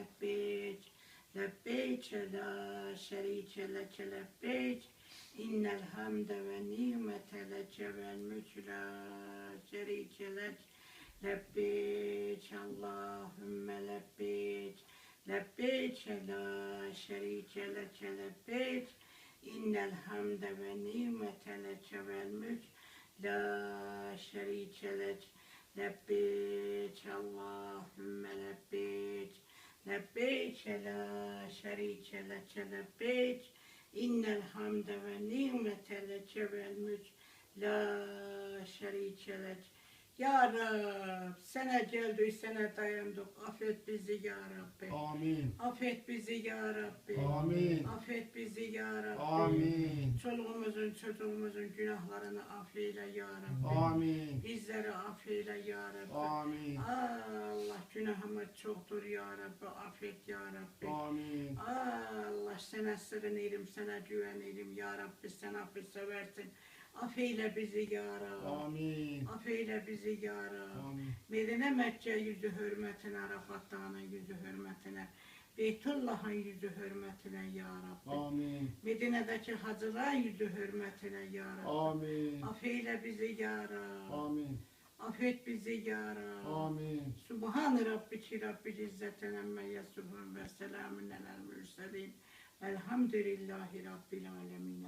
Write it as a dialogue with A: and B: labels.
A: lebbeyk lebbeyk la şerike leke lebbeyk innel hamde ve nimete leke vel mülk la şerike lek lebbeyk Allahümme lebbeyk lebbeyk la şerike leke lebbeyk innel hamde ve nimete leke vel mülk la şerike lek lebbeyk şerike leke lebbeyk innel hamde ve nimete leke vel mülk la şerike lek ya Rab, sana geldik, sana dayandık. Affet bizi ya Rabbi.
B: Amin.
A: Affet bizi ya Rabbi.
B: Amin.
A: Affet bizi ya Rabbi.
B: Amin.
A: Çoluğumuzun, çocuğumuzun günahlarını affeyle ya Rabbi.
B: Amin.
A: Bizleri affeyle ya Rabbi.
B: Amin.
A: Allah günahımız çoktur ya Rabbi. Affet ya Rabbi.
B: Amin.
A: Allah sana sığınırım, sana güvenirim ya Rabbi. Sen affı seversin. Affeyle bizi ya Rabbi.
B: Amin.
A: Affeyle bizi ya Rabbi.
B: Amin.
A: Medine Mekke yüzü hürmetine, Arafat Dağı'nın yüzü hürmetine, Beytullah'ın yüzü hürmetine ya Rabbi.
B: Amin.
A: Medine'deki hacılar yüzü hürmetine ya Rabbi.
B: Amin.
A: Affeyle bizi ya Rabbi.
B: Amin.
A: Affet bizi ya Rabbi.
B: Amin.
A: Subhan Rabbiki Rabbil İzzetin emme yasufun ve selamun alel mürselin. Elhamdülillahi Rabbil alemin.